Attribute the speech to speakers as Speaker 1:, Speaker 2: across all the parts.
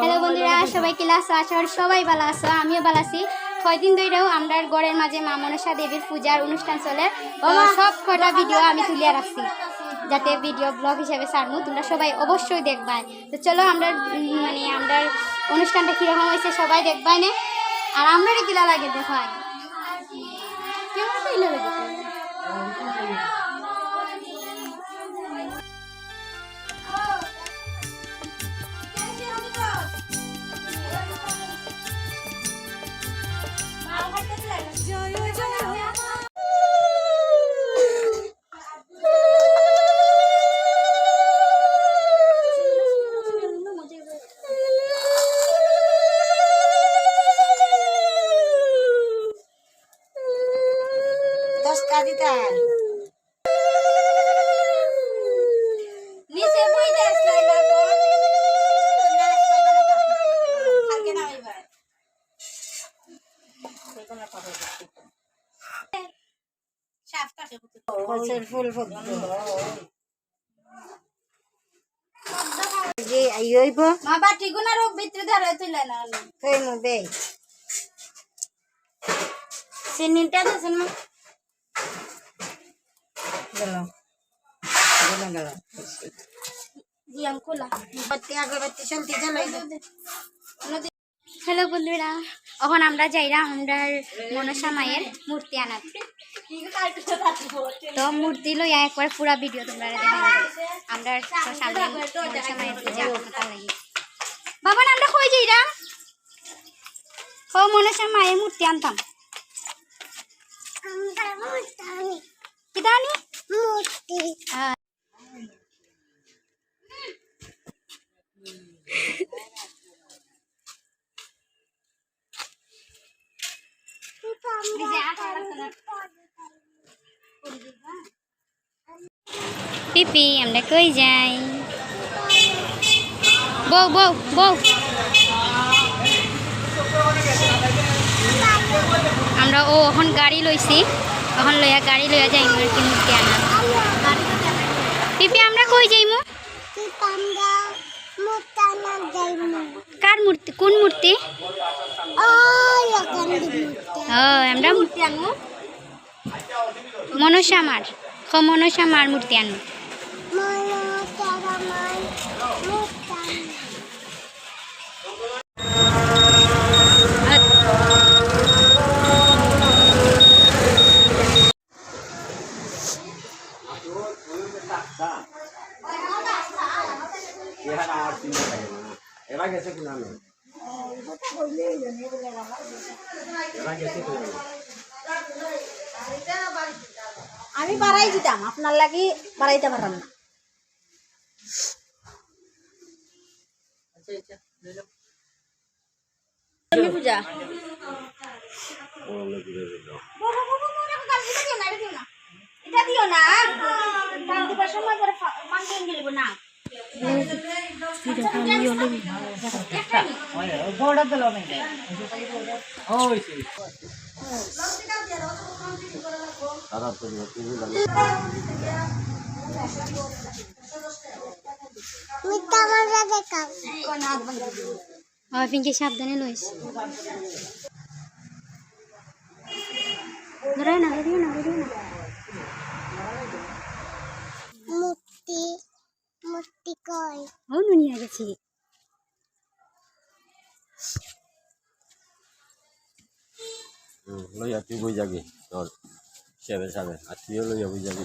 Speaker 1: Hello বন্ধুরা, সবাই class আছো? আর সবাই ভালো আছো, আমিও ভালো আছি। কয়দিন ধরেও আমরা গড়ের মাঝে মা মনসা দেবীর পূজার অনুষ্ঠান চলে। সব কটা ভিডিও আমি তুলিয়া রাখছি, যাতে ভিডিও ব্লগ হিসাবে ছাড়মু, তোমরা সবাই অবশ্যই দেখবাই। তো চলো আমরা মানে আমরা অনুষ্ঠানটা কীরকম হয়েছে সবাই দেখবাই না? আর আমরা কিলা লাগে দেখো আগে। কেমন কইলে লাগে
Speaker 2: দশটা দিতে হয়।
Speaker 1: নিচে
Speaker 2: না, কালকে না ফুল যে
Speaker 1: মা বাটি গুনা রোগ ভিতরে ধরে তুলে না
Speaker 2: কই মু দে চিনিটা দিছেন মা গেল গেল গেল
Speaker 1: হ্যালো বন্ধুরা এখন আমরা যাইরা আমরা মনসা মায়ের মূর্তি আনাত। তো মূর্তি লইয়া একবার পুরা ভিডিও তোমরা আমরা সামনে মনসা মায়ের পূজা বাবা আমরা কই যাইরা? ও মনসা মায়ের মূর্তি আনতাম। হ্যাঁ পিপি আমরা কই যাই বউ বউ বউ আমরা ও এখন গাড়ি লইছি। এখন লইয়া গাড়ি লইয়া যাই মূর্তি মূর্তি আনা। পিপি, আমরা কই যাইমু? কার মূর্তি? কোন মূর্তি? আমরা মূর্তি আনব মনসা মার। খ, মনসা মার মূর্তি আনব।
Speaker 3: এখানে আমার চিন্তা থাকে না এরা গেছে কিনা আমি এরা গেছে কিনা আমি
Speaker 2: আমি বাড়াই দিতাম আপনার লাগি বাড়াইতে পারলাম না। পূজা
Speaker 3: ও আমি ঘুরে দিল
Speaker 2: এটা দিও না সময় পরে মান গেলিব না।
Speaker 3: তারা তো তুমি জানো
Speaker 1: ও পিঙ্কি সাবধানে লইস ধরে না ধরিও না ধরিও না।
Speaker 4: মূর্তি মূর্তি কয়
Speaker 1: ও নুনিয়া গেছি।
Speaker 3: লইয়া তুই বই যাবি তোর সেবে সাবে তুইও লইয়া যাবি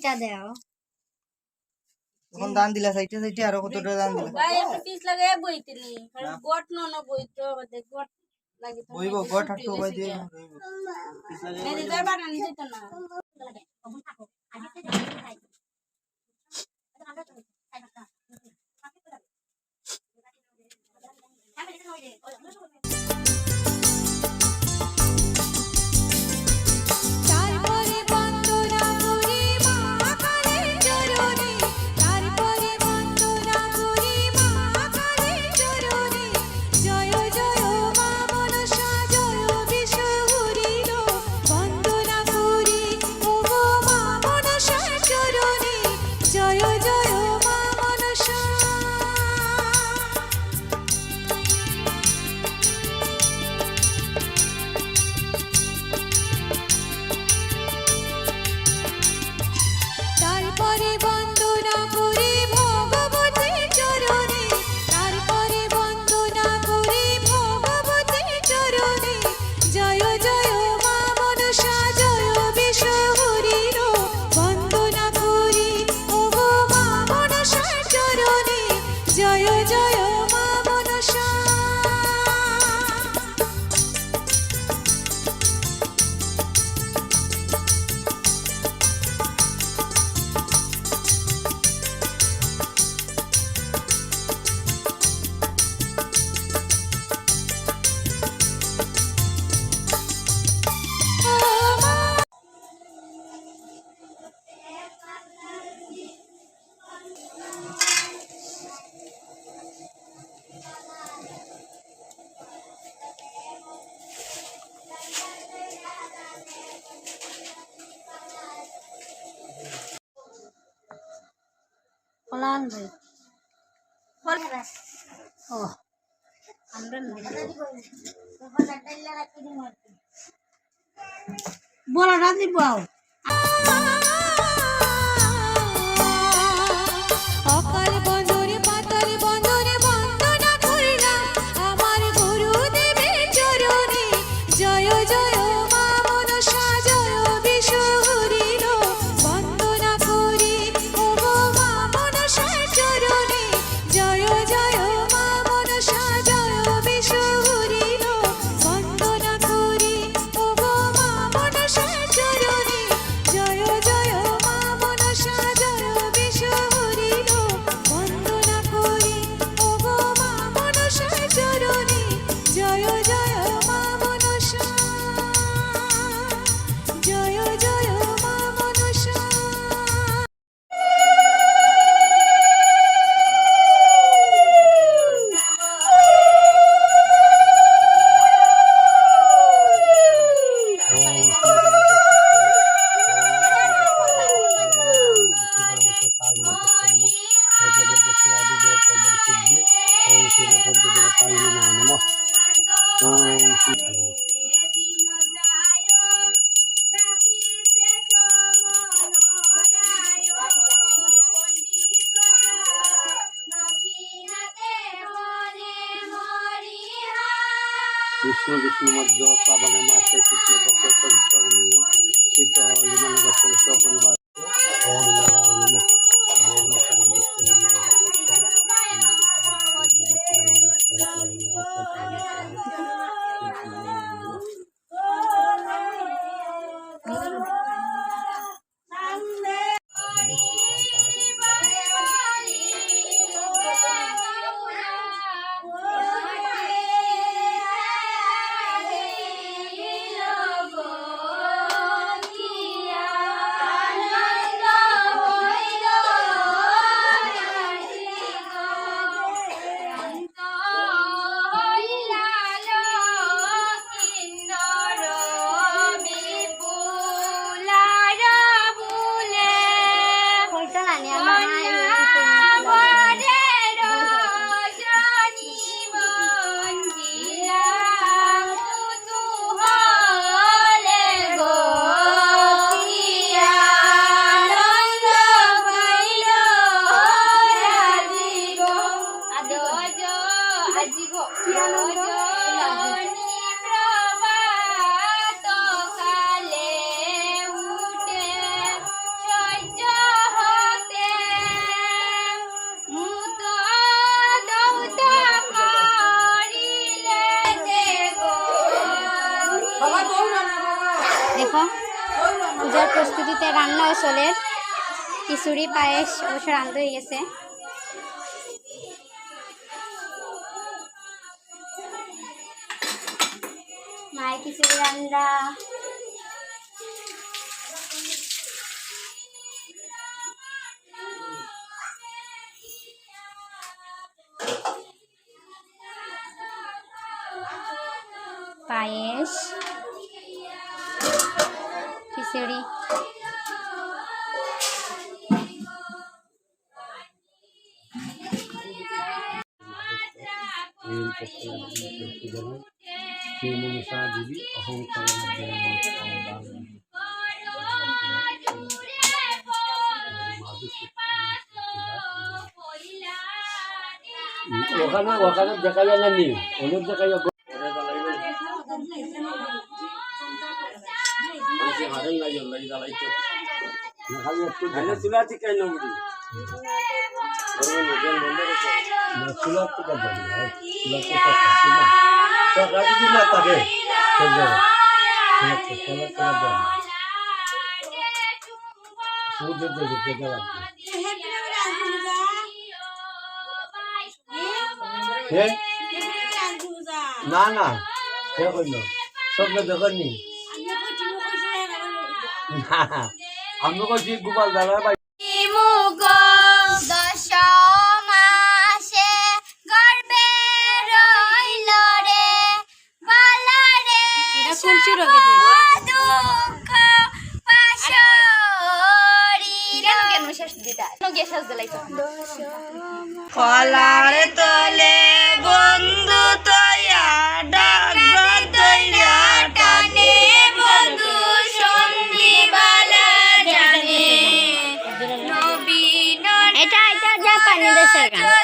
Speaker 5: এটা
Speaker 3: দাও
Speaker 6: কোন দান দিলা সাইটে সাইটে আর কতটা দান দিলা?
Speaker 7: ভাই একটা পিস লাগায় বইতলি কারণ গট ন ন বইতো আমাদের গট লাগি
Speaker 6: বইবো গট তো বই দিয়ে।
Speaker 7: বইবো পিস তো না
Speaker 8: দাদা বানানি দিত না। আমরা
Speaker 3: তো ভাই ও বলা দিব
Speaker 8: অকাল
Speaker 3: विष्णु मध्य श्रावण मास पवित्र
Speaker 7: सपरिवार ओम
Speaker 1: দেখো পূজার প্রস্তুতিতে রান্নাও চলে খিচুড়ি পায়েস অবশ্য রান্ধ হয়ে গেছে। মায়ের খিচুড়ি রান্না।
Speaker 8: পূজা মনসা দেবী ওখানে ওখানে দেখা যায় না নি অনেক দেখা যায় খালি একটু চুলা চুলা থেকে যাবে চুলা থেকে সকাল যদি না থাকে চুলা থেকে যাবে সূর্য দেবে থেকে রাখবে হে না না সব দেখনি আমি কইছি গোপাল দাদা ভাই
Speaker 1: মুগ
Speaker 6: Instagram.